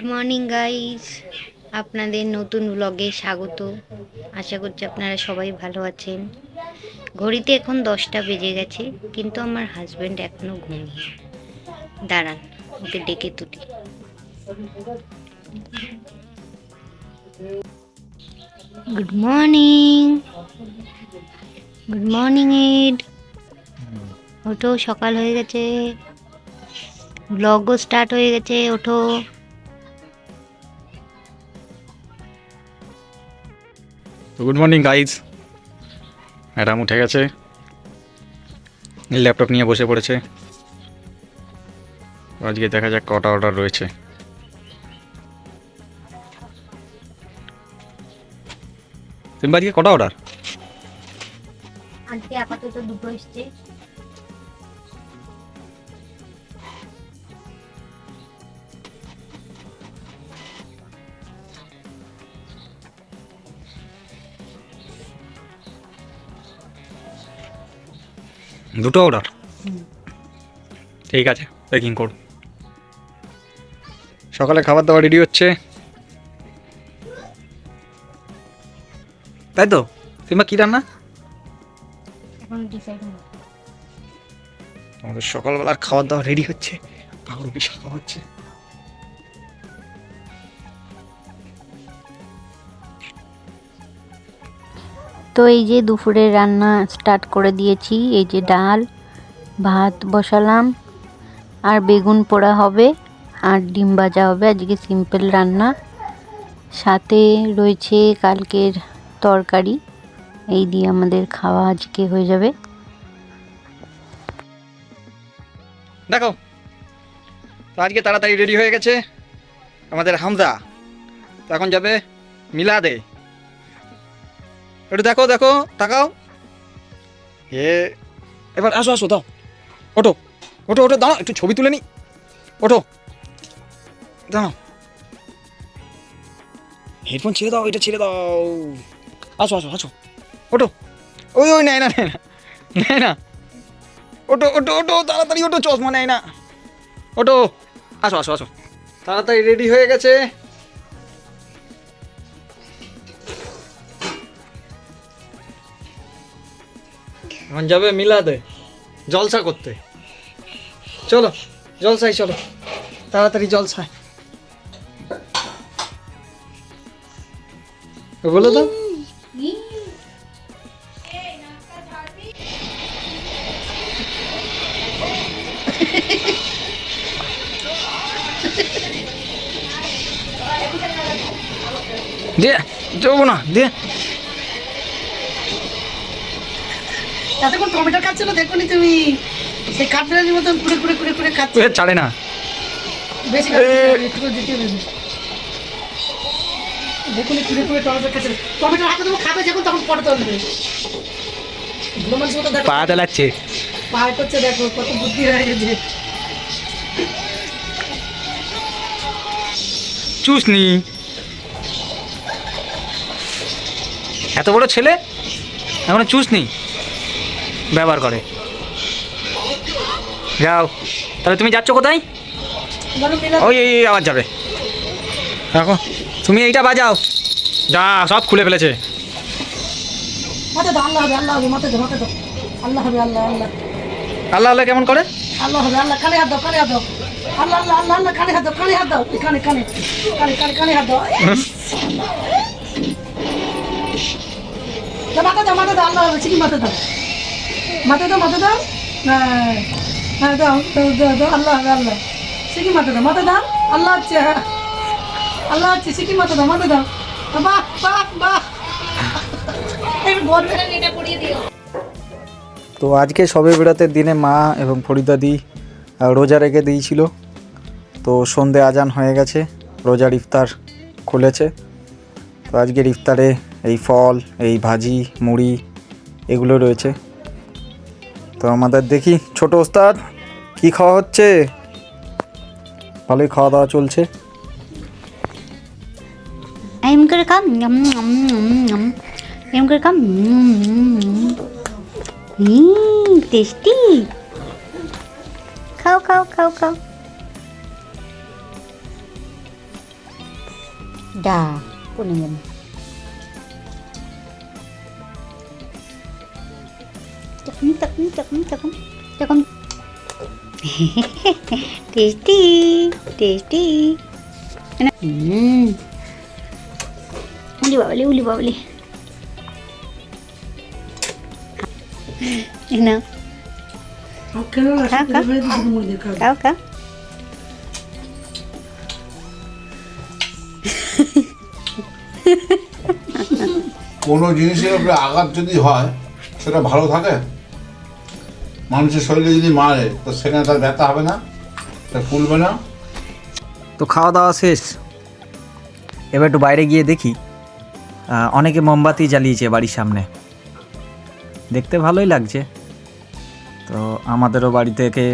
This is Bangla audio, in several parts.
গুড মর্নিং গাইস আপনাদের নতুন ব্লগে স্বাগত। আশা করছি আপনারা সবাই ভালো আছেন। ঘড়িতে এখন দশটা বেজে গেছে, কিন্তু আমার হাজব্যান্ড এখনও ঘুমিয়ে দাঁড়ান, ওকে ডেকে তুলি। গুড মর্নিং গুড মর্নিং এড ওঠো, সকাল হয়ে গেছে। ব্লগও স্টার্ট হয়ে গেছে, ওঠো। গুড মর্নিং গাইজ ম্যাডাম উঠে গেছে। ল্যাপটপ নিয়ে বসে পড়েছে। আজকে দেখা যাক কটা অর্ডার রয়েছে। তুমি আজকে কটা অর্ডার আজকে আপাতত দুটো এসছে। দুটো অর্ডার ঠিক আছে প্যাকিং করুন সকালে খাবার দাবার রেডি হচ্ছে। তাই তো? সিম্বা কী রান্না? আমাদের সকালবেলার খাবার দাবার রেডি হচ্ছে। পাগল বিশাল হচ্ছে। তো এই যে দুপুরের রান্না স্টার্ট করে দিয়েছি, এই যে ডাল, ভাত বসালাম, আর বেগুন পোড়া হবে, আর ডিম ভাজা হবে, আজকে সিম্পল রান্না। সাথে রয়েছে কালকের তরকারি, এই দিয়ে আমাদের খাওয়া আজকে হয়ে যাবে। দেখো আজকে তাড়াতাড়ি রেডি হয়ে গেছে আমাদের হামজা। এখন যাবে মিলাদে। একটু দেখো দেখো তাকাও। হে। এবার আসো আসো দাও। ওঠো ওঠো ওঠো দাঁড়াও একটু ছবি তুলে নি। ওঠো দাঁড়াও। হেডফোন ছেড়ে দাও এটা ছেড়ে দাও। আসো আসো আসো। ওঠো। ওই ওই নেয় না নেয় না নেয় না। ওটো ওটো ওটো তাড়াতাড়ি ওটো চশমা নেয় না। ওটো আসো আসো আসো। তাড়াতাড়ি রেডি হয়ে গেছে। এখন যাবে মিলাদে, জলসা করতে। চলো জলসাই চলো, তাড়াতাড়ি জলসায়। বলো তো দে যাব না দে এতক্ষণ টমেটো খাচ্ছিল দেখুনি তুমি। সেই কাঠবিড়ালির মতন কুড়ে কুড়ে কুড়ে কুড়ে খাচ্ছে। ছাড়ে না। বেশি খাচ্ছে একটু দিতে হবে। দেখুনি কুড়ে কুড়ে টমেটো খাচ্ছে টমেটো হাতে দেবো খাবে যখন তখন পরে তুলবে। দেখো। পা চালাচ্ছে। পায়ে করছে দেখো কত বুদ্ধি হয়ে গেছে। চুসনি এত বড় ছেলে? এখনও চুসনি ব্যবহার করে। যাও। তাহলে তুমি যাচ্ছ কোথায়? ওই এই আবার যাবে। দেখো তুমি এইটা বাজাও। যা সব খুলে ফেলেছে। আল্লাহ হবে আল্লাহ আল্লাহ আল্লাহ আল্লাহ। আল্লাহ আল্লাহ কেমন করে? আল্লাহ হবে আল্লাহ কানে হাত দাও কানে হাত দাও। আল্লাহ আল্লাহ আল্লাহ আল্লাহ কানে হাত দাও কানে হাত দাও। কানে কানে কানে কানে কানে হাত দাও। মাথা দাও মাথা দাও আল্লাহ চিনি মাথা দাও। মাথা দাও মাথা দাও। হ্যাঁ হ্যাঁ দাও দাও দাও আল্লাহ আল্লাহ সিকি মাথা দাও মাথা দাও, আল্লাহ হ্যাঁ আল্লাহ হচ্ছে সিকি মাথা দাও মাথা দাও। বাহ বাহ বাহ। তো আজকে সবে বেড়াতের দিনে মা এবং ফরিদাদি রোজা রেখে দিয়েছিল। তো সন্ধে আজান হয়ে গেছে, রোজার ইফতার খুলেছে। তো আজকের ইফতারে এই ফল, এই ভাজি, মুড়ি, এগুলো রয়েছে। তো আমাদের দেখি ছোট ওস্তাদ, কি খাওয়া হচ্ছে? ভালোই খাওয়া দাওয়া চলছে। এম করে খাম এম করে খাম টেস্টি খাও খাও খাও খাও। যা পড়ে যাবে টেস্টি টেস্টি হুম উলি বাবলি উলি বাবলি না কেন খা, খা। মধ্যে খাবে খাও খাও কোনো জিনিসের উপরে আঘাত যদি হয় সেটা ভালো থাকে মানুষের শরীরে যদি মারে, তো সেখানে তার ব্যথা হবে না, তা ফুলবে না। তো খাওয়া দাওয়া শেষ। এবার একটু বাইরে গিয়ে দেখি। অনেকে মোমবাতি জ্বালিয়েছে বাড়ির সামনে। দেখতে ভালোই লাগছে। তো আমাদেরও বাড়ি থেকে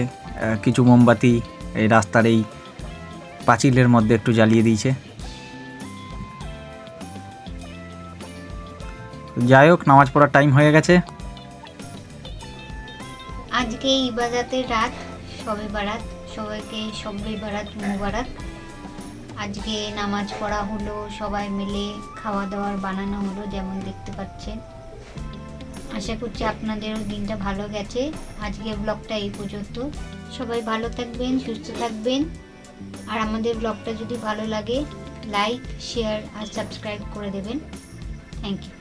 কিছু মোমবাতি এই রাস্তার এই পাঁচিলের মধ্যে একটু জ্বালিয়ে দিয়েছে। যাই হোক, নামাজ পড়ার টাইম হয়ে গেছে। আজকে ইবাদাতের রাত, সবে বারাত, সবাইকে সবে বারাত মুবারক আজকে নামাজ পড়া হলো, সবাই মিলে খাওয়া দাওয়ার বানানো হলো, যেমন দেখতে পাচ্ছেন। আশা করছি আপনাদেরও দিনটা ভালো গেছে। আজকে ব্লগটা এই পর্যন্ত। সবাই ভালো থাকবেন, সুস্থ থাকবেন। আর আমাদের ব্লগটা যদি ভালো লাগে লাইক শেয়ার আর সাবস্ক্রাইব করে দেবেন। Thank you